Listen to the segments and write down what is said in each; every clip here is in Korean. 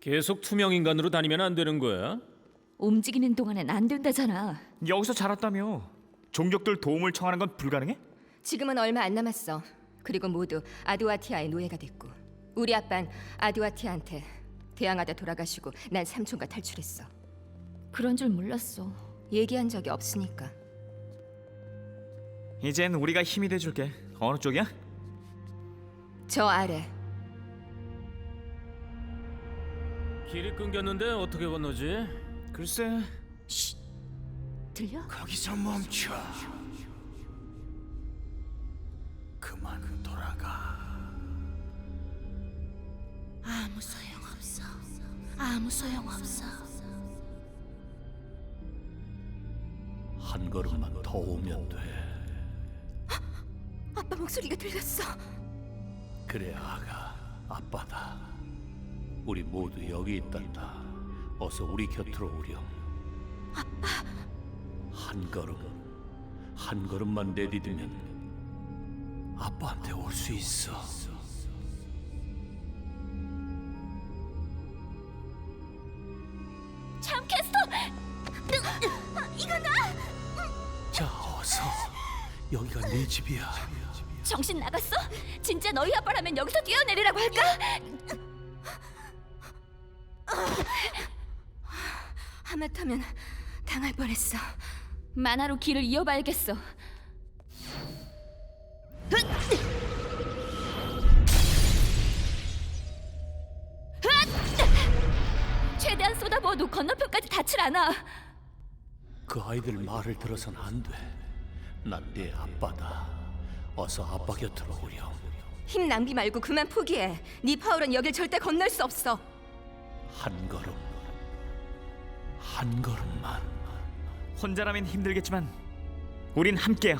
계속 투명 인간으로 다니면 안 되는 거야? 움직이는 동안엔 안 된다잖아. 여기서 자랐다며 종족들 도움을 청하는 건 불가능해? 지금은 얼마 안 남았어. 그리고 모두 아두아티아의 노예가 됐고 우리 아빤 아두아티아한테 대항하다 돌아가시고 난 삼촌과 탈출했어. 그런 줄 몰랐어. 얘기한 적이 없으니까. 이젠 우리가 힘이 돼줄게. 어느 쪽이야? 저 아래 길이 끊겼는데 어떻게 건너지? 글쎄. 들려? 거기서 멈춰. 그만 돌아가. 아무 소용 없어. 아무 소용 없어. 한 걸음만 더 오면 돼. 아빠 목소리가 들렸어. 그래 아가 아빠다. 우리 모두 여기 있단다. 어서 우리 곁으로 오렴. 아빠. 한 걸음 한 걸음만 내디디면 아빠한테 올 수 있어. 참캐스터! 이건 나! 자 어서 여기가 네 집이야. 정신 나갔어? 진짜 너희 아빠라면 여기서 뛰어내리라고 할까? 하마터면 당할 뻔했어. 만화로 길을 이어봐야겠어. 최대한 쏟아부어도 건너편까지 닿질 않아. 그 아이들 말을 들어선 안 돼. 난 네 아빠다. 어서 아빠 곁으로 오렴. 힘 낭비 말고 그만 포기해. 네 파울은 여길 절대 건널 수 없어. 한 걸음, 한 걸음만. 혼자라면 힘들겠지만 우린 함께야.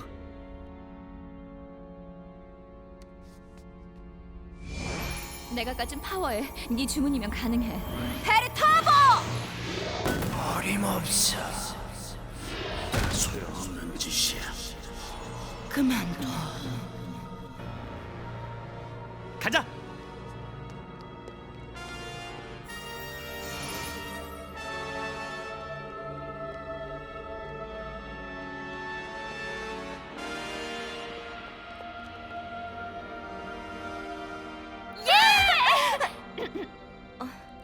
내가 가진 파워에 네 주문이면 가능해. 어림없어. 소용없는 짓이야. 그만둬.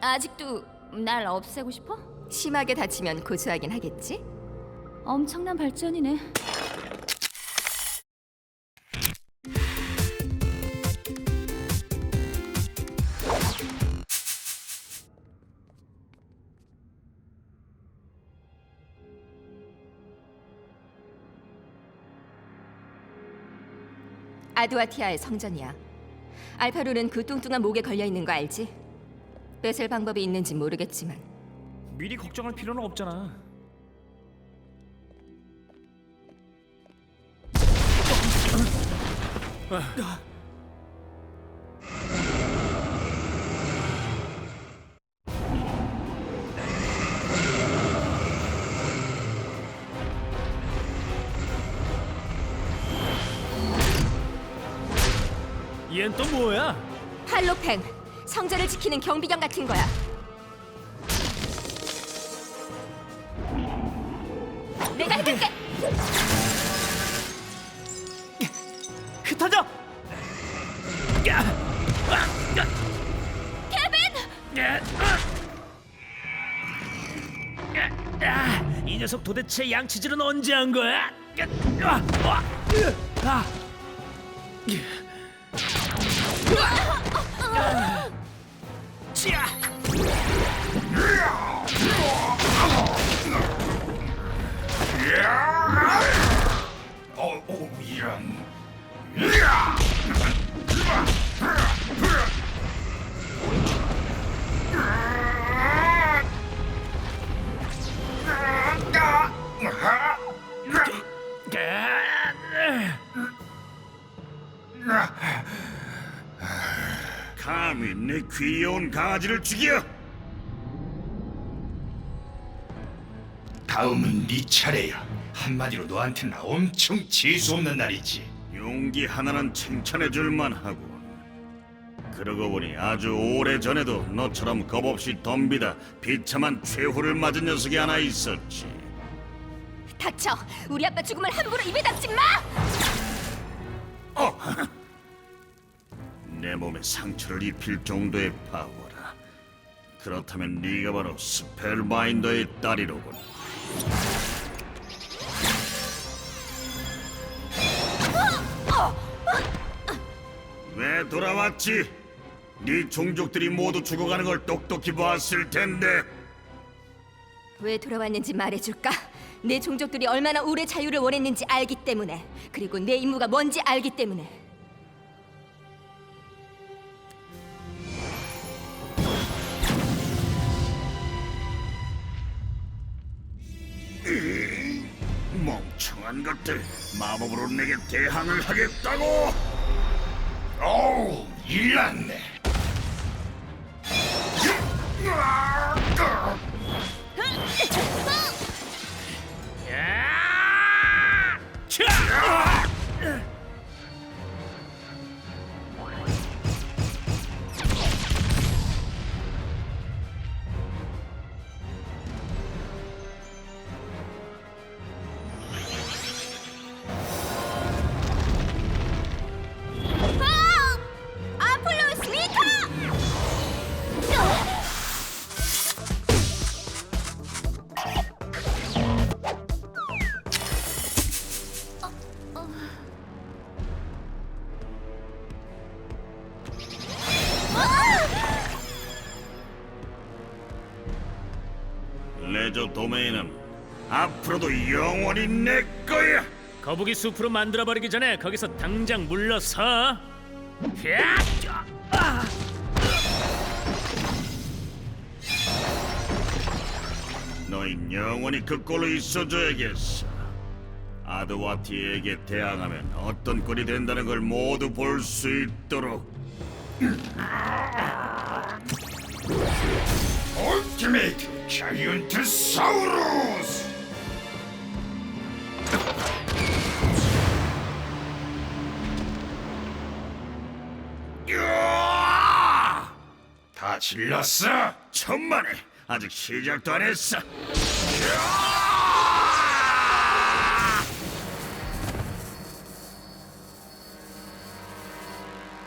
아직도 날 없애고 싶어? 심하게 다치면 고소하긴 하겠지? 엄청난 발전이네. 아두아티아의 성전이야. 알파룰은 그 뚱뚱한 목에 걸려 있는 거 알지? 뺏을 방법이 있는지 모르겠지만 미리 걱정할 필요는 없잖아. 얜또 뭐야? 할로팽 성전을 지키는 경비경 같은 거야. 내가 해줄게. 흩어져. 이 녀석 도대체 양치질은 언제 한 거야? 어, 귀여운 강아지를 죽여! 다음은 네 차례야. 한마디로 너한테는 엄청 재수 없는 날이지. 용기 하나는 칭찬해 줄 만하고 그러고 보니 아주 오래 전에도 너처럼 겁없이 덤비다 비참한 최후를 맞은 녀석이 하나 있었지. 닥쳐! 우리 아빠 죽음을 함부로 입에 담지 마! 어! 내 몸에 상처를 입힐 정도의 파워라. 그렇다면 네가 바로 스펠마인더의 딸이로군. 왜 돌아왔지? 네 종족들이 모두 죽어가는 걸 똑똑히 봤을 텐데. 왜 돌아왔는지 말해줄까? 내 종족들이 얼마나 오래 자유를 원했는지 알기 때문에 그리고 내 임무가 뭔지 알기 때문에 청한 것들 마법으로 내게 대항을 하겠다고? 어우 일났네 저 도메인은 앞으로도 영원히 내 거야 거북이 숲으로 만들어 버리기 전에 거기서 당장 물러서. 야! 아! 너희 영원히 그 꼴로 있어줘야겠어 아드와티에게 대항하면 어떤 꼴이 된다는 걸 모두 볼 수 있도록 울티메이트 자이언트 사우루스 으아! 다 질렀어? 천만에 아직 시작도 안 했어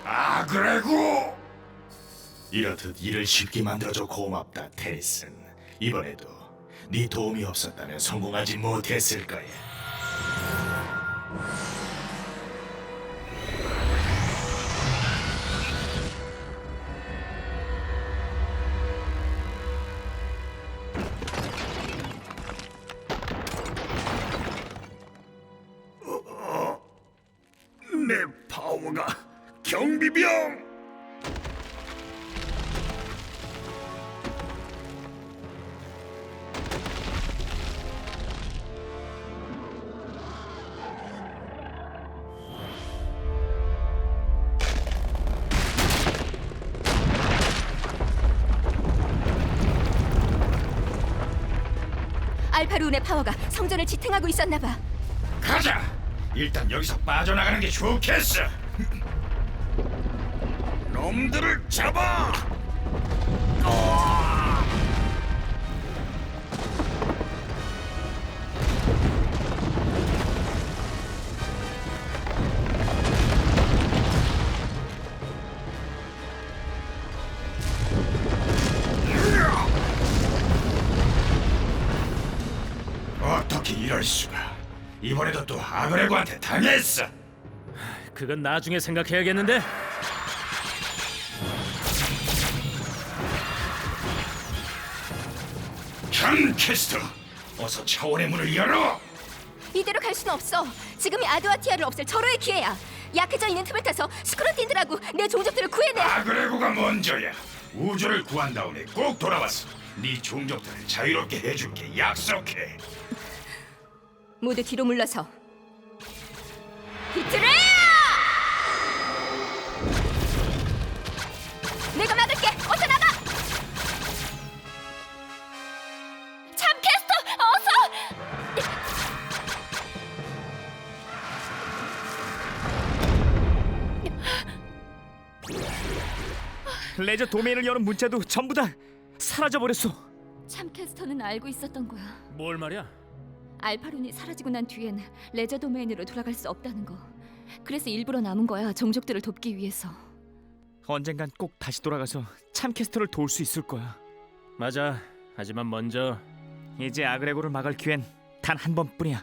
아 그래고 이렇듯 일을 쉽게 만들어줘 고맙다, 테리슨. 이번에도 네 도움이 없었다면 성공하지 못했을 거야. 내 파워가 경비병 알파루운의 파워가 성전을 지탱하고 있었나 봐. 가자! 일단 여기서 빠져나가는 게 좋겠어. 놈들을 잡아 이럴 수가 이번에도 또 아그레고한테 당했어 그건 나중에 생각해야겠는데. 현 캐스터 어서 차원의 문을 열어 이대로 갈 수는 없어. 지금이 아드와티아를 없앨 절호의 기회야. 약해져 있는 틈을 타서 스크로틴들하고 내 종족들을 구해내. 아그레고가 먼저야 우주를 구한 다음에 꼭 돌아와서 네 종족들을 자유롭게 해줄게 약속해 모두 뒤로 물러서. 비트레야! 내가 막을게. 어서 나가. 참캐스터, 어서! 레저 도메인을 여는 문자도 전부 다 사라져 버렸어. 참캐스터는 알고 있었던 거야. 뭘 말이야? 알파론이 사라지고 난 뒤엔 레저 도메인으로 돌아갈 수 없다는 거. 그래서 일부러 남은 거야. 종족들을 돕기 위해서. 언젠간 꼭 다시 돌아가서 참캐스터를 도울 수 있을 거야. 맞아. 하지만 먼저 이제 아그레고를 막을 기회는 단 한 번뿐이야.